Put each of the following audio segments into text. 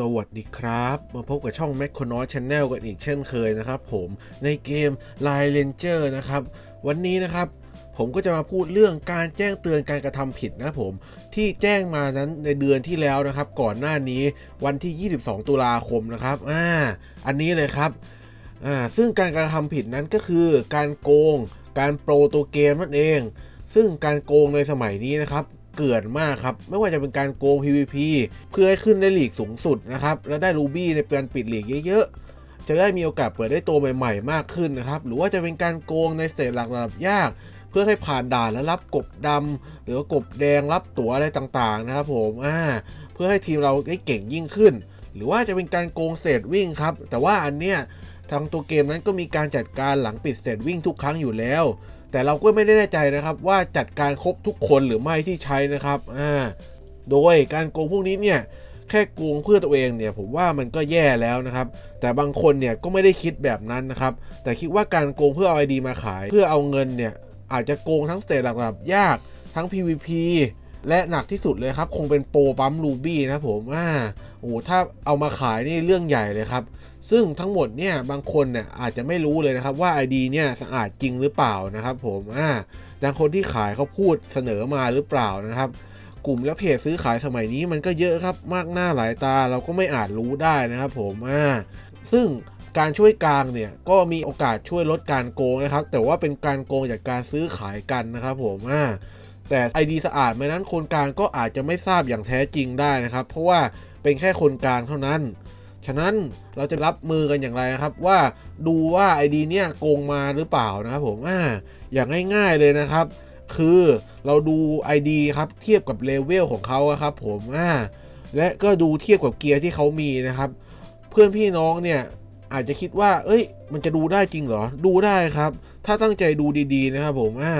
สวัสดีครับ มาพบกับช่อง m a c c o n o s Channel กันอีกเช่นเคยนะครับผมในเกม Line Ranger นะครับ วันนี้นะครับผมก็จะมาพูดเรื่องการแจ้งเตือนการกระทำผิดนะผม ที่แจ้งมานั้นในเดือนที่แล้วนะครับ ก่อนหน้านี้วันที่ 22 ตุลาคมนะครับอ่าอันนี้เลยครับอ่าซึ่งการกระทำผิดนั้นก็คือการโกง การโปรตัวเกมนั่นเอง ซึ่งการโกงในสมัยนี้นะครับ เกิดมากครับ ไม่ว่าจะเป็นการโกง PVP เพื่อให้ขึ้นได้ลีกสูงสุดนะครับ และได้รูบี้ในการปิดลีกเยอะๆ จะได้มีโอกาสเปิดได้ตัวใหม่ๆ มากขึ้นนะครับ หรือว่าจะเป็นการโกงในสเตจหลักระดับยาก เพื่อให้ผ่านด่านและรับกบดำหรือกบแดงรับตั๋วอะไรต่างๆนะครับผมอ่าเพื่อให้ทีมเราได้เก่งยิ่งขึ้น หรือว่าจะเป็นการโกงสเตจวิ่งครับแต่ว่าอันเนี้ยทางตัวเกมนั้นก็มีการจัดการหลังปิดสเตจวิ่งทุกครั้งอยู่แล้ว แต่เราก็ไม่ได้แน่ใจนะครับว่าจัดการครบทุกคนหรือไม่ที่ใช้นะครับอ่าโดยการโกงพวกนี้เนี่ยแค่โกงเพื่อตัวเองเนี่ยผมว่ามันก็แย่แล้วนะครับ แต่บางคนเนี่ยก็ไม่ได้คิดแบบนั้นนะครับ แต่คิดว่าการโกงเพื่อเอาไอดีมาขาย เพื่อเอาเงินเนี่ยอาจจะโกงทั้งสเตจหลักระดับยากทั้ง PVP และหนักที่สุดเลยครับ คงเป็นโปรปั๊มรูบี้นะผมอ่าโอ้ถ้าเอามาขายนี่เรื่องใหญ่เลยครับ ซึ่งทั้งหมดเนี่ยบางคนเนี่ยอาจจะไม่รู้เลยนะครับว่า ID เนี่ยสะอาดจริงหรือเปล่านะครับผมอ่าแต่คนที่ขายเขาพูดเสนอมาหรือเปล่านะครับ กลุ่มและเพจซื้อขายสมัยนี้มันก็เยอะครับมากหน้าหลายตาเราก็ไม่อาจรู้ได้นะครับผมอ่าซึ่งการช่วยกลางเนี่ยก็มีโอกาสช่วยลดการโกงนะครับ แต่ว่าเป็นการโกงจากการซื้อขายกันนะครับผมอ่า แต่ ID สะอาดไหมนั้นคนกลางก็อาจจะไม่ทราบอย่างแท้จริงได้นะครับ เพราะว่าเป็นแค่คนกลางเท่านั้น ฉะนั้นเราจะรับมือกันอย่างไรนะครับ ว่าดูว่า ID เนี่ยโกงมาหรือเปล่านะครับผมอ่าอย่างง่าย ๆเลยนะครับ คือเราดู ID ครับเทียบกับเลเวลของเขาครับผมอ่าและก็ดูเทียบกับเกียร์ที่เขามีนะครับ เพื่อนพี่น้องเนี่ยอาจจะคิดว่า เอ้ย มันจะดูได้จริงเหรอ ดูได้ครับ ถ้าตั้งใจดูดีๆนะครับผม อ่า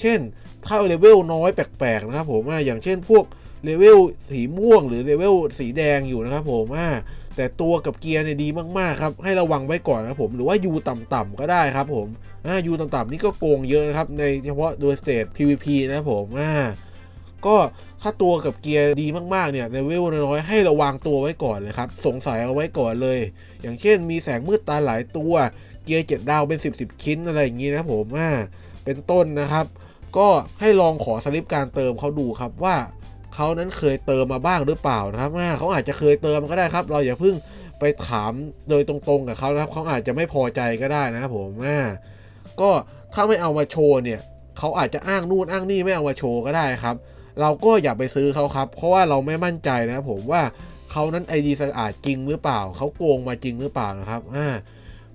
เช่นถ้าเลเวลน้อยแปลกๆนะครับผมอ่าอย่างเช่นพวกเลเวลสีม่วงหรือเลเวลสีแดงอยู่นะครับผมอ่าแต่ตัวกับเกียร์เนี่ยดีมากๆครับให้ระวังไว้ก่อนนะผมหรือว่ายูต่ำๆก็ได้ครับผมอ่ายูต่ำๆนี่ก็โกงเยอะนะครับในเฉพาะโดยสเตท PVP นะครับผมอ่าก็ถ้าตัวกับเกียร์ดีมากๆเนี่ยในเวลน้อยๆให้ระวังตัวไว้ก่อนเลยครับสงสัยเอาไว้ก่อนเลย อย่างเช่นมีแสงมืดตาหลายตัว เกียร์เจ็ดดาวเป็น 10บสชิ้นอะไรอย่างนี้นะผมอ่าเป็นต้นนะครับ ก็ให้ลองขอสลิปการเติมเขาดูครับว่าเขานั้นเคยเติมมาบ้างหรือเปล่านะครับอ่าเขาอาจจะเคยเติมก็ได้ครับ เราอย่าเพิ่งไปถามโดยตรงๆกับเขานะครับเขาอาจจะไม่พอใจก็ได้นะครับผมอ่าก็ถ้าไม่เอามาโชว์เนี่ยเขาอาจจะอ้างนู่นอ้างนี่ไม่เอามาโชว์ก็ได้ครับ เราก็อย่าไปซื้อเขาครับ เพราะว่าเราไม่มั่นใจนะครับผมว่าเขานั้นไอดีสะอาดจริงหรือเปล่าเขาโกงมาจริงหรือเปล่านะครับอ่า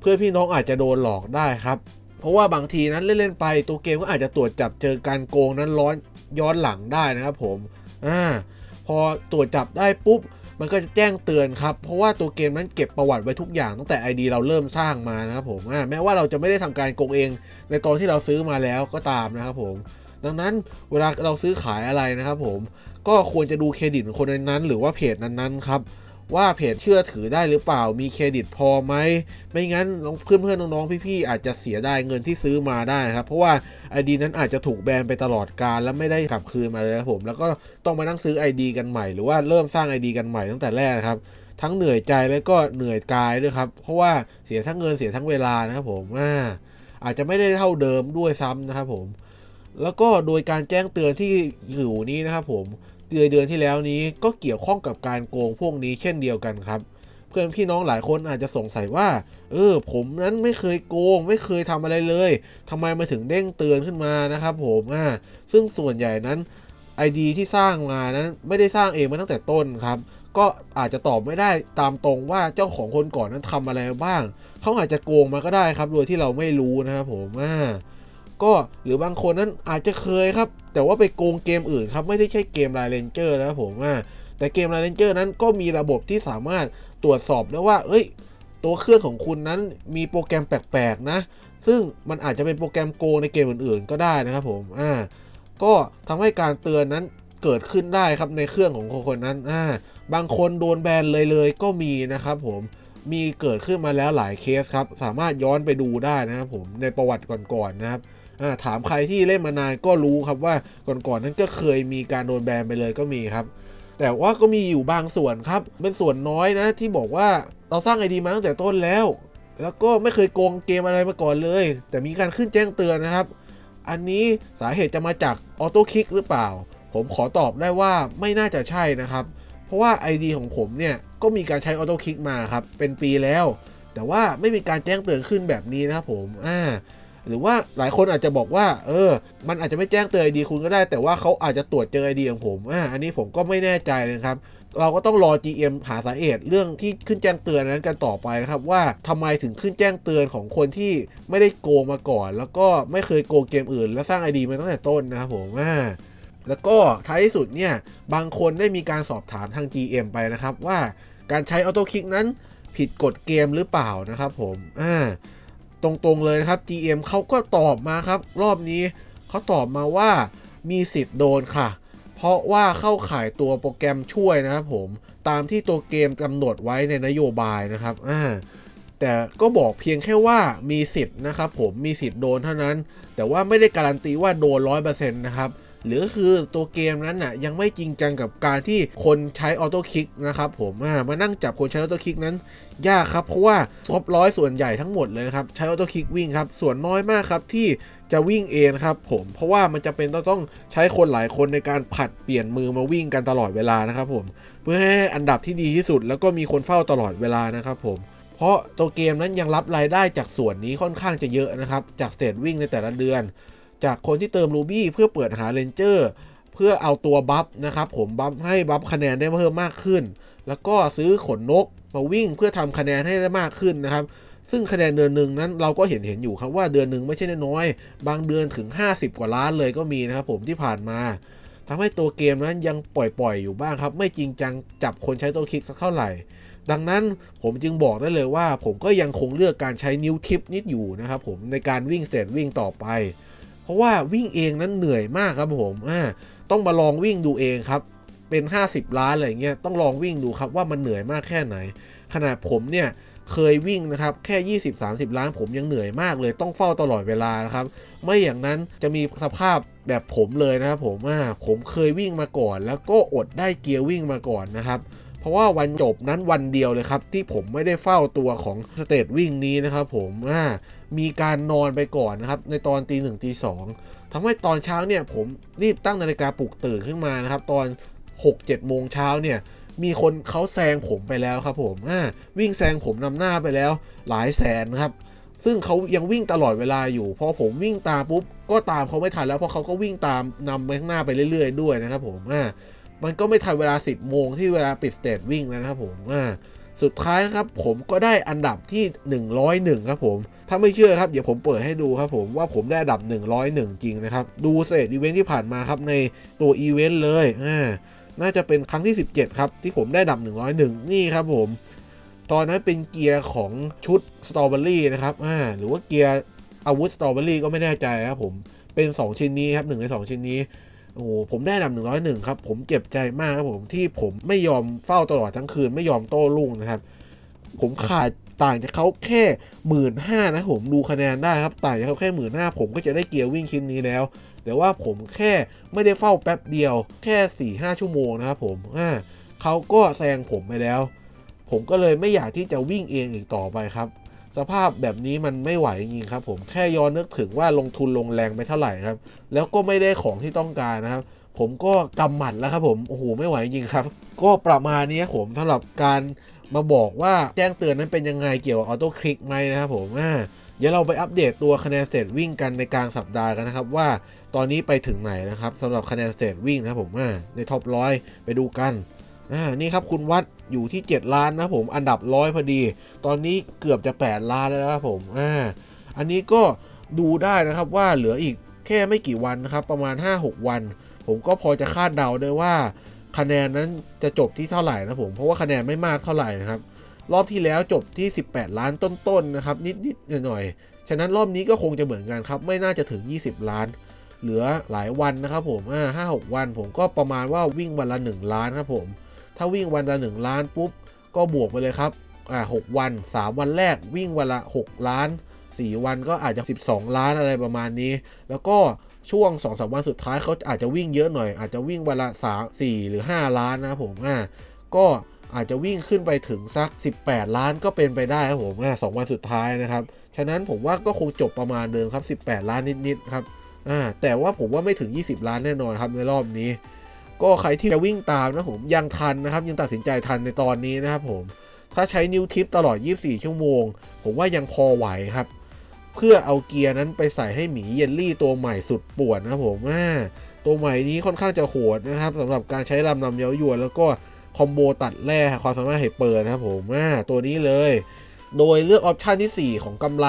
เพื่อพี่น้องอาจจะโดนหลอกได้ครับ เพราะว่าบางทีนั้นเล่นๆไปตัวเกมก็อาจจะตรวจจับเจอการโกงนั้นร้อนย้อนหลังได้นะครับผมอ่าพอตรวจจับได้ปุ๊บ มันก็จะแจ้งเตือนครับ เพราะว่าตัวเกมนั้นเก็บประวัติไว้ทุกอย่างตั้งแต่ ID เราเริ่มสร้างมานะครับผมอ่าแม้ว่าเราจะไม่ได้ทำการโกงเอง ในตอนที่เราซื้อมาแล้วก็ตามนะครับผม ดังนั้นเวลาเราซื้อขายอะไรนะครับผมก็ควรจะดูเครดิตของคนนั้นๆ หรือว่าเพจนั้นๆครับ ว่าเพจเชื่อถือได้หรือเปล่ามีเครดิตพอไหมไม่งั้นน้องเพื่อนๆน้องๆพี่ๆอาจจะเสียได้เงินที่ซื้อมาได้ครับ เพราะว่า ID นั้นอาจจะถูกแบนไปตลอดการแล้วไม่ได้กลับคืนมาเลยครับผมแล้วก็ต้องมานั่งซื้อ ID กันใหม่หรือว่าเริ่มสร้าง ID กันใหม่ตั้งแต่แรกนะครับทั้งเหนื่อยใจแล้วก็เหนื่อยกายด้วยครับ เพราะว่าเสียทั้งเงินเสียทั้งเวลานะครับผมอ่าอาจจะไม่ได้เท่าเดิมด้วยซ้ำนะครับผม แล้วก็โดยการแจ้งเตือนที่อยู่นี้นะครับผม เดือนเดือนที่แล้วนี้ก็เกี่ยวข้องกับการโกงพวกนี้เช่นเดียวกันครับ เพื่อนพี่น้องหลายคนอาจจะสงสัยว่า เออ ผมนั้นไม่เคยโกง ไม่เคยทำอะไรเลยทำไมมาถึงเด้งเตือนขึ้นมานะครับ ผมอ่าซึ่งส่วนใหญ่นั้น ID ที่สร้างมานั้นไม่ได้สร้างเองมาตั้งแต่ต้นครับ ก็อาจจะตอบไม่ได้ตามตรงว่าเจ้าของคนก่อนนั้นทำอะไรบ้าง เขาอาจจะโกงมาก็ได้ครับ โดยที่เราไม่รู้นะครับผมอ่า ก็หรือบางคนนั้นอาจจะเคยครับ แต่ว่าไปโกงเกมอื่นครับ ไม่ได้ใช่เกมไลเลนเจอร์นะครับผมว่าแต่เกมไลเลนเจอร์นั้นก็มีระบบที่สามารถตรวจสอบได้ว่า เอ้ย ตัวเครื่องของคุณนั้นมีโปรแกรมแปลกๆนะ ซึ่งมันอาจจะเป็นโปรแกรมโกงในเกมอื่นๆ ก็ได้นะครับผมอ่าก็ทำให้การเตือนนั้นเกิดขึ้นได้ครับในเครื่องของคนคนนั้นอ่าบางคนโดนแบนเลยเลยก็มีนะครับผมมีเกิดขึ้นมาแล้วหลายเคสครับ สามารถย้อนไปดูได้นะครับผมในประวัติก่อนๆนะครับ ถามใครที่เล่นมานานก็รู้ครับว่าก่อนๆนั้นก็เคยมีการโดนแบนไปเลยก็มีครับ แต่ว่าก็มีอยู่บางส่วนครับ เป็นส่วนน้อยนะที่บอกว่าเราสร้างไอดีมาตั้งแต่ต้นแล้ว แล้วก็ไม่เคยโกงเกมอะไรมาก่อนเลย แต่มีการขึ้นแจ้งเตือนนะครับ อันนี้สาเหตุจะมาจากออโต้คลิกหรือเปล่า ผมขอตอบได้ว่าไม่น่าจะใช่นะครับเพราะว่า ID ของผมเนี่ยก็มีการใช้ออโต้คลิกมาครับเป็นปีแล้ว แต่ว่าไม่มีการแจ้งเตือนขึ้นแบบนี้นะครับผมอ่า หรือว่าหลายคนอาจจะบอกว่า เออ มันอาจจะไม่แจ้งเตือน ID คุณก็ได้ แต่ว่าเขาอาจจะตรวจเจอ ID ของผมอ่าอันนี้ผมก็ไม่แน่ใจเลยครับเราก็ต้องรอ GM หาสาเหตุเรื่องที่ขึ้นแจ้งเตือนนั้นกันต่อไปนะครับ ว่าทำไมถึงขึ้นแจ้งเตือนของคนที่ไม่ได้โกงมาก่อน แล้วก็ไม่เคยโกงเกมอื่น และสร้าง ID มาตั้งแต่ต้นนะครับผมอ่าแล้วก็ท้ายที่สุดเนี่ย บางคนได้มีการสอบถามทาง GM ไปนะครับ ว่าการใช้ออโต้คลิกนั้นผิดกฎเกมหรือเปล่านะครับผมอ่า ตรงๆเลยนะครับ GM เขาก็ตอบมาครับ รอบนี้เขาตอบมาว่ามีสิทธิ์โดนค่ะ เพราะว่าเข้าขายตัวโปรแกรมช่วยนะครับผมตามที่ตัวเกมกำหนดไว้ในนโยบายนะครับอ่าแต่ก็บอกเพียงแค่ว่ามีสิทธิ์นะครับผมมีสิทธิ์โดนเท่านั้น แต่ว่าไม่ได้การันตีว่าโดนร้อยเปอร์เซ็นต์นะครับ หรือคือตัวเกมนั้นน่ะยังไม่จริงจังกับการที่คนใช้ออโต้คลิกนะครับผมมานั่งจับคนใช้ออโต้คลิกนั้น ยากครับ เพราะว่าท็อปร้อยส่วนใหญ่ทั้งหมดเลยครับ ใช้ออโต้คลิกวิ่งครับ ส่วนน้อยมากครับที่จะวิ่งเองครับผมเพราะว่ามันจะเป็นต้องต้องใช้คนหลายคนในการผัดเปลี่ยนมือมาวิ่งกันตลอดเวลานะครับผมเพื่อให้อันดับที่ดีที่สุด แล้วก็มีคนเฝ้าตลอดเวลานะครับผมเพราะตัวเกมนั้นยังรับรายได้จากส่วนนี้ค่อนข้างจะเยอะนะครับ จากเตทวิ่งในแต่ละเดือน จากคนที่เติม Ruby เพื่อเปิดหาเรนเจอร์เพื่อเอาตัวบัฟนะครับผมบัฟให้บัฟคะแนนได้เพิ่มมากขึ้น แล้วก็ซื้อขนนกมาวิ่งเพื่อทำคะแนนให้ได้มากขึ้นนะครับ ซึ่งคะแนนเดือนหนึ่งนั้นเราก็เห็นเห็นอยู่ครับว่าเดือนหนึ่งไม่ใช่น้อยบางเดือนถึง 50 กว่าล้านเลยก็มีนะครับผมที่ผ่านมาทำให้ตัวเกมนั้นยังปล่อยๆอยู่บ้างครับ ไม่จริงจังจับคนใช้ตัวคลิกสักเท่าไหร่ ดังนั้นผมจึงบอกได้เลยว่า ผมก็ยังคงเลือกการใช้นิ้วทิปนิดอยู่นะครับผมในการวิ่งเสร็จวิ่งต่อไป เพราะว่าวิ่งเองนั้นเหนื่อยมากครับผมอ่าต้องมาลองวิ่งดูเองครับ เป็น 50 ล้านอะไรเงี้ยต้องลองวิ่งดูครับว่ามันเหนื่อยมากแค่ไหน ขนาดผมเนี่ยเคยวิ่งนะครับแค่ 20-30 ล้านผมยังเหนื่อยมากเลยต้องเฝ้าตลอดเวลานะครับ ไม่อย่างนั้นจะมีสภาพแบบผมเลยนะครับผมอ่าผมเคยวิ่งมาก่อน แล้วก็อดได้เกียร์วิ่งมาก่อนนะครับเพราะว่าวันจบนั้นวันเดียวเลยครับ ที่ผมไม่ได้เฝ้าตัวของสเตจวิ่งนี้นะครับผมอ่า มีการนอนไปก่อนนะครับ ในตอนตีหนึ่งตีสองทำให้ตอนเช้าเนี่ยผมรีบตั้งนาฬิกาปลุกตื่นขึ้นมานะครับ ตอน 6-7 โมงเช้าเนี่ยมีคนเขาแซงผมไปแล้วครับผมอ่าวิ่งแซงผมนำหน้าไปแล้วหลายแสนครับ ซึ่งเขายังวิ่งตลอดเวลาอยู่ พอผมวิ่งตามปุ๊บก็ตามเขาไม่ทันแล้วเพราะเขาก็วิ่งตามนำไปข้างหน้าไปเรื่อย ๆ ด้วยนะครับผมอ่ามันก็ไม่ทันเวลา 10 โมงที่เวลาปิดสเตจวิ่งแล้วนะครับผมอ่า สุดท้ายนะครับผมก็ได้อันดับที่ 101 ครับผมถ้าไม่เชื่อครับเดี๋ยวผมเปิดให้ดูครับผมว่าผมได้อันดับ 101 จริงนะครับ ดูเตจอีเวนท์ที่ผ่านมาครับในตัวอีเวนต์เลยอ่าน่าจะเป็นครั้งที่ 17 ครับ ที่ผมได้ดับ 101 นี่ครับผม ตอนนั้นเป็นเกียร์ของชุดสตรอเบอรี่นะครับอ่าหรือว่าเกียร์อาวุธสตรอเบอรี่ก็ไม่แน่ใจครับผม เป็น 2 ชิ้นนี้ครับหนึ่งใน 2 ชิ้นนี้ โอ้โหผมได้ดับ101ครับ ผมเจ็บใจมากครับผมที่ผมไม่ยอมเฝ้าตลอดทั้งคืนไม่ยอมโต้รุ่งนะครับ ผมขาดต่างจากเขาแค่หมื่นห้านะผมดูคะแนนได้ครับต่างจากเขาแค่หมื่นห้าผมก็จะได้เกียร์วิ่งชิ้นนี้แล้ว แต่ว่าผมแค่ไม่ได้เฝ้าแป๊บเดียวแค่4ี่ห้าชั่วโมงนะครับผมอ่าเขาก็แซงผมไปแล้ว ผมก็เลยไม่อยากที่จะวิ่งเองอีกต่อไปครับ สภาพแบบนี้มันไม่ไหวจริงครับผมแค่ย้อนนึกถึงว่าลงทุนลงแรงไปเท่าไหร่ครับ แล้วก็ไม่ได้ของที่ต้องการนะครับผมก็กำหมัดแล้วครับผมโอ้โหไม่ไหวจริงครับ ก็ประมาณนี้ครับผมสำหรับการมาบอกว่าแจ้งเตือนนั้นเป็นยังไงเกี่ยวกับออโต้คลิกไหมนะครับผมอ่าเดี๋ยวเราไปอัปเดตตัวคะแนนเสร็จวิ่งกันในกลางสัปดาห์กันนะครับ ว่าตอนนี้ไปถึงไหนนะครับสำหรับคะแนนสเตทวิ่งนะครับผมอ่าในท็อปร้อยไปดูกันอ่านี่ครับคุณวัด อยู่ที่ 7 ล้านนะผมอันดับร้อยพอดี ตอนนี้เกือบจะ 8 ล้านแล้วครับผมอ่าอันนี้ก็ดูได้นะครับว่าเหลืออีกแค่ไม่กี่วันนะครับ ประมาณ 5-6 วัน ผมก็พอจะคาดเดาได้ว่า คะแนนนั้นจะจบที่เท่าไหร่นะผมเพราะว่าคะแนนไม่มากเท่าไหร่นะครับรอบที่แล้วจบที่ 18 ล้านต้นๆนะครับ นิดๆหน่อยๆ ฉะนั้นรอบนี้ก็คงจะเหมือนกันครับ ไม่น่าจะถึง 20 ล้าน เหลือหลายวันนะครับผมอ่าห้าหกวันผมก็ประมาณว่าวิ่งวันละ 1 ล้านครับผม ถ้าวิ่งวันละ 1 ล้านปุ๊บ ก็บวกไปเลยครับอ่าหกวัน 3 วันแรกวิ่งวันละ 6 ล้าน 4 วันก็อาจจะ 12 ล้านอะไรประมาณนี้ แล้วก็ช่วง2อสวันสุดท้ายเขาอาจจะวิ่งเยอะหน่อย อาจจะวิ่งวันละ 3 4 หรือ 5 ล้านนะผมอ่าก็อาจจะวิ่งขึ้นไปถึงสัก 18 ล้านก็เป็นไปได้ครับผมอ่าสองวันสุดท้ายนะครับ ฉะนั้นผมว่าก็คงจบประมาณเดิมครับ 18 ล้านนิดๆครับอ่าแต่ว่าผมว่าไม่ถึง 20 ล้านแน่นอนครับในรอบนี้ ก็ใครที่จะวิ่งตามนะผมยังทันนะครับ ยังตัดสินใจทันในตอนนี้นะครับผม ถ้าใช้นิ้วทิปตลอด 24 ชั่วโมง ผมว่ายังพอไหวครับ เพื่อเอาเกียร์นั้นไปใส่ให้หมีเยลลี่ตัวใหม่สุดป่วนนะผมอ่าตัวใหม่นี้ค่อนข้างจะโหดนะครับสำหรับการใช้ลำนำเย้ายวนแล้วก็คอมโบตัดแร่ความสามารถไฮเปอร์นะครับผมอ่าตัวนี้เลย โดยเลือกออปชันทีสี่4 ของกำไร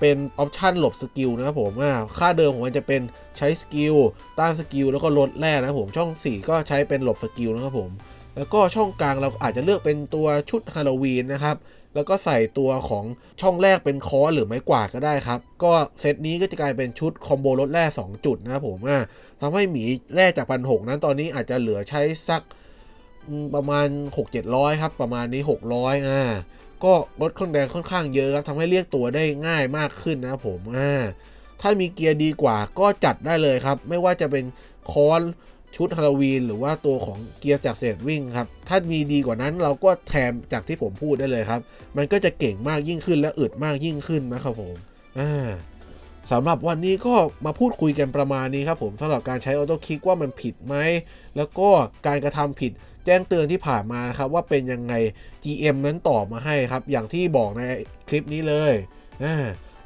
เป็นออปชันหลบสกิลนะครับผมค่าเดิมของมันจะเป็นใช้สกิลต้านสกิลแล้วก็ลดแร่นะครับผมช่อง 4 ก็ใช้เป็นหลบสกิลนะครับผม แล้วก็ช่องกลางเราอาจจะเลือกเป็นตัวชุดฮาโลวีนนะครับแล้วก็ใส่ตัวของช่องแรกเป็นคอหรือไม้กวาดก็ได้ครับ ก็เซตนี้ก็จะกลายเป็นชุดคอมโบลดแร่2จุดนะครับผมอ่าทำให้หมีแร่จากพันหกนั้นตอนนี้อาจจะเหลือใช้สักประมาณ 6-700 ครับ ประมาณนี้ 600อ่า ก็ลดเครื่องแดงค่อนข้างเยอะครับทำให้เรียกตัวได้ง่ายมากขึ้นนะผมอ่าถ้ามีเกียร์ดีกว่าก็จัดได้เลยครับ ไม่ว่าจะเป็นคอนชุดฮาโลวีนหรือว่าตัวของเกียร์จากเศษวิ่งครับถ้ามีดีกว่านั้นเราก็แถมจากที่ผมพูดได้เลยครับ มันก็จะเก่งมากยิ่งขึ้นและอึดมากยิ่งขึ้นนะครับผมอ่าสำหรับวันนี้ก็มาพูดคุยกันประมาณนี้ครับผมสำหรับการใช้ออโต้คลิกว่ามันผิดไหม แล้วก็การกระทำผิด แจ้งเตือนที่ผ่านมานะครับว่าเป็นยังไง GM นั้นตอบมาให้ครับ อย่างที่บอกในคลิปนี้เลย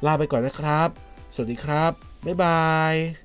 ลาไปก่อนนะครับ สวัสดีครับ บ๊ายบาย